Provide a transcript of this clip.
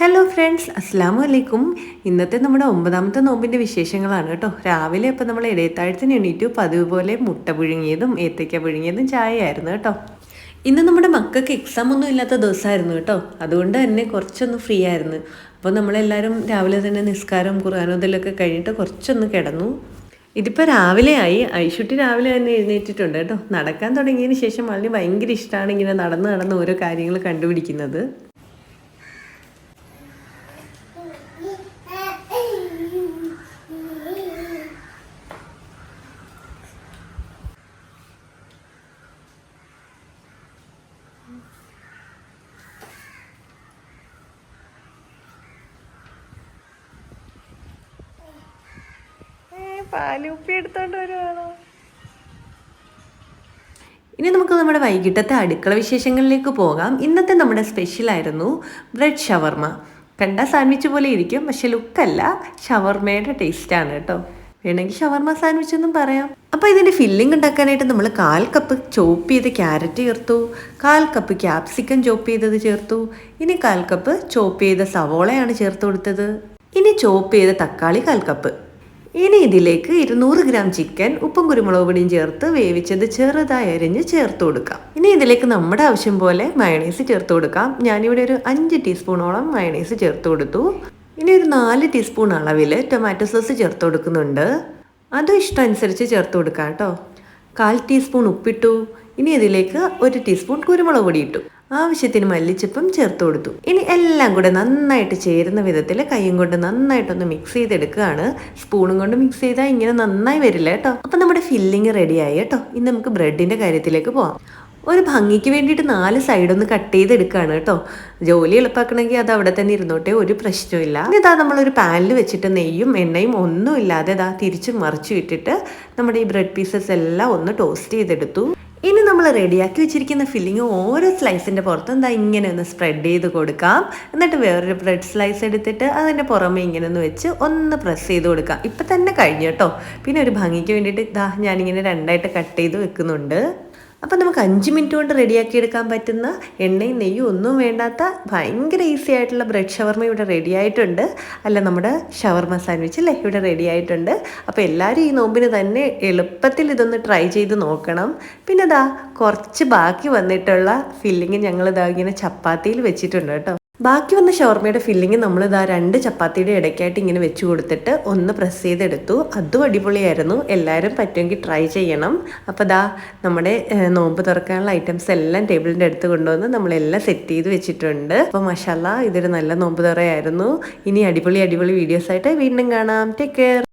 Hello friends അസ്സാം വലൈക്കും ഇന്നത്തെ നമ്മുടെ ഒമ്പതാമത്തെ നോമ്പിന്റെ വിശേഷങ്ങളാണ് കേട്ടോ. രാവിലെ ഇപ്പം നമ്മൾ ഇടയത്താഴത്തിന് എണീറ്റു പതിവ് പോലെ മുട്ട പുഴുങ്ങിയതും ഏത്തയ്ക്ക പുഴുങ്ങിയതും ചായയായിരുന്നു കേട്ടോ. ഇന്ന് നമ്മുടെ മക്കൾക്ക് എക്സാം ഒന്നും ഇല്ലാത്ത ദിവസമായിരുന്നു കേട്ടോ. അതുകൊണ്ട് തന്നെ കുറച്ചൊന്ന് ഫ്രീ ആയിരുന്നു. അപ്പോൾ നമ്മളെല്ലാവരും രാവിലെ തന്നെ നിസ്കാരം കുറാനോ ഇതിലൊക്കെ കഴിഞ്ഞിട്ട് കുറച്ചൊന്ന് കിടന്നു. ഇതിപ്പോൾ രാവിലെയായി ഐശുട്ടി രാവിലെ തന്നെ എഴുന്നേറ്റിട്ടുണ്ട് കേട്ടോ. നടക്കാൻ തുടങ്ങിയതിന് ശേഷം അതിന് ഭയങ്കര ഇഷ്ടമാണ് ഇങ്ങനെ നടന്ന് നടന്ന് ഓരോ കാര്യങ്ങൾ കണ്ടുപിടിക്കുന്നത്. പാലുപ്പി എടുത്തോണ്ട് വരുവാണോ? ഇനി നമുക്ക് നമ്മുടെ വൈകിട്ടത്തെ അടുക്കള വിശേഷങ്ങളിലേക്ക് പോകാം. ഇന്നത്തെ നമ്മുടെ സ്പെഷ്യൽ ആയിരുന്നു ബ്രെഡ് ഷവർമ. കണ്ട സാൻഡ്വിച്ച് പോലെ ഇരിക്കും പക്ഷെ ലുക്കല്ല ഷവർമയുടെ ടേസ്റ്റാണ് കേട്ടോ. വേണമെങ്കിൽ ഷവർമ സാൻഡ്വിച്ച് എന്നും പറയാം. അപ്പോൾ ഇതിന്റെ ഫില്ലിംഗ് ഉണ്ടാക്കാനായിട്ട് നമ്മൾ കാൽ കപ്പ് ചോപ്പ് ചെയ്ത് ക്യാരറ്റ് ചേർത്തു കാൽ കപ്പ് ക്യാപ്സിക്കം ചോപ്പ് ചെയ്തത് ചേർത്തു ഇനി കാൽ കപ്പ് ചോപ്പ് ചെയ്ത സവോളയാണ് ചേർത്ത് കൊടുത്തത്. ഇനി ചോപ്പ് ചെയ്ത തക്കാളി കാൽ കപ്പ് ഇനി ഇതിലേക്ക് ഇരുന്നൂറ് ഗ്രാം ചിക്കൻ ഉപ്പും കുരുമുളക് പൊടിയും ചേർത്ത് വേവിച്ചത് ചെറുതായി അരിഞ്ഞ് ചേർത്ത് കൊടുക്കാം. ഇനി ഇതിലേക്ക് നമ്മുടെ ആവശ്യം പോലെ മയണൈസ് ചേർത്ത് കൊടുക്കാം. ഞാനിവിടെ ഒരു അഞ്ച് ടീസ്പൂണോളം മയണൈസ് ചേർത്ത് കൊടുത്തു. ഇനി ഒരു നാല് ടീസ്പൂൺ അളവിൽ ടൊമാറ്റോ സോസ് ചേർത്ത് കൊടുക്കുന്നുണ്ട്. അതും ഇഷ്ടം അനുസരിച്ച് ചേർത്ത് കൊടുക്കാം കേട്ടോ. കാൽ ടീസ്പൂൺ ഉപ്പിട്ടു. ഇനി ഇതിലേക്ക് ഒരു ടീസ്പൂൺ കുരുമുളക് പൊടി ഇട്ടു. ആവശ്യത്തിന് മല്ലിച്ചപ്പും ചേർത്ത് കൊടുത്തു. ഇനി എല്ലാം കൂടെ നന്നായിട്ട് ചേരുന്ന വിധത്തിൽ കൈയും കൊണ്ട് നന്നായിട്ടൊന്ന് മിക്സ് ചെയ്തെടുക്കുകയാണ്. സ്പൂണും കൊണ്ട് മിക്സ് ചെയ്താൽ ഇങ്ങനെ നന്നായി വരില്ല കേട്ടോ. അപ്പം നമ്മുടെ ഫില്ലിങ് റെഡിയായി കേട്ടോ. ഇനി നമുക്ക് ബ്രെഡിന്റെ കാര്യത്തിലേക്ക് പോവാം. ഒരു ഭംഗിക്ക് വേണ്ടിയിട്ട് നാല് സൈഡൊന്ന് കട്ട് ചെയ്തെടുക്കുകയാണ് കേട്ടോ. ജോലി എളുപ്പാക്കണമെങ്കിൽ അത് അവിടെ തന്നെ ഇരുന്നോട്ടെ ഒരു പ്രശ്നമില്ല ഇതാ നമ്മളൊരു പാനിൽ വെച്ചിട്ട് നെയ്യും എണ്ണയും ഒന്നും ഇല്ലാതെ ഇതാ തിരിച്ച് മറിച്ചു ഇട്ടിട്ട് നമ്മുടെ ഈ ബ്രെഡ് പീസസ് എല്ലാം ഒന്ന് ടോസ്റ്റ് ചെയ്തെടുത്തു. നമ്മൾ റെഡിയാക്കി വെച്ചിരിക്കുന്ന ഫില്ലിങ് ഓരോ സ്ലൈസിന്റെ പുറത്തും എന്താ ഇങ്ങനെ ഒന്ന് സ്പ്രെഡ് ചെയ്ത് കൊടുക്കാം. എന്നിട്ട് വേറൊരു ബ്രെഡ് സ്ലൈസ് എടുത്തിട്ട് അതിന്റെ പുറമെ ഇങ്ങനെ ഒന്ന് വെച്ച് ഒന്ന് പ്രസ് ചെയ്ത് കൊടുക്കാം. ഇപ്പം തന്നെ കഴിഞ്ഞു കേട്ടോ. പിന്നെ ഒരു ഭംഗിക്ക് വേണ്ടിയിട്ട് ഇതാ ഞാനിങ്ങനെ രണ്ടായിട്ട് കട്ട് ചെയ്ത് വെക്കുന്നുണ്ട്. അപ്പം നമുക്ക് അഞ്ച് മിനിറ്റ് കൊണ്ട് റെഡിയാക്കി എടുക്കാൻ പറ്റുന്ന എണ്ണയും നെയ്യും ഒന്നും വേണ്ടാത്ത ഭയങ്കര ഈസി ആയിട്ടുള്ള ബ്രെഡ് ഷവർമ ഇവിടെ റെഡി ആയിട്ടുണ്ട്. അല്ല നമ്മുടെ ഷവർമ സാൻഡ്വിച്ച് അല്ലേ ഇവിടെ റെഡി ആയിട്ടുണ്ട്. അപ്പോൾ എല്ലാവരും ഈ നോമ്പിന് തന്നെ എളുപ്പത്തിൽ ഇതൊന്ന് ട്രൈ ചെയ്ത് നോക്കണം. പിന്നെ ദാ കുറച്ച് ബാക്കി വന്നിട്ടുള്ള ഫില്ലിങ് ഞങ്ങൾ ഇതാ ഇങ്ങനെ ചപ്പാത്തിയിൽ വെച്ചിട്ടുണ്ട് കേട്ടോ. ബാക്കി വന്ന ഷവർമയുടെ ഫില്ലിങ് നമ്മൾ ഇതാ രണ്ട് ചപ്പാത്തിയുടെ ഇടയ്ക്കായിട്ട് ഇങ്ങനെ വെച്ച് കൊടുത്തിട്ട് ഒന്ന് പ്രസ് ചെയ്തെടുത്തു. അതും അടിപൊളിയായിരുന്നു. എല്ലാവരും പറ്റുമെങ്കിൽ ട്രൈ ചെയ്യണം. അപ്പോൾ ദാ നമ്മുടെ നോമ്പ് തുറക്കാനുള്ള ഐറ്റംസ് എല്ലാം ടേബിളിന്റെ അടുത്ത് കൊണ്ടുവന്ന് നമ്മളെല്ലാം സെറ്റ് ചെയ്ത് വെച്ചിട്ടുണ്ട്. അപ്പോൾ മഷാല ഇതൊരു നല്ല നോമ്പ് തുറയായിരുന്നു. ഇനി അടിപൊളി അടിപൊളി വീഡിയോസായിട്ട് വീണ്ടും കാണാം. Take care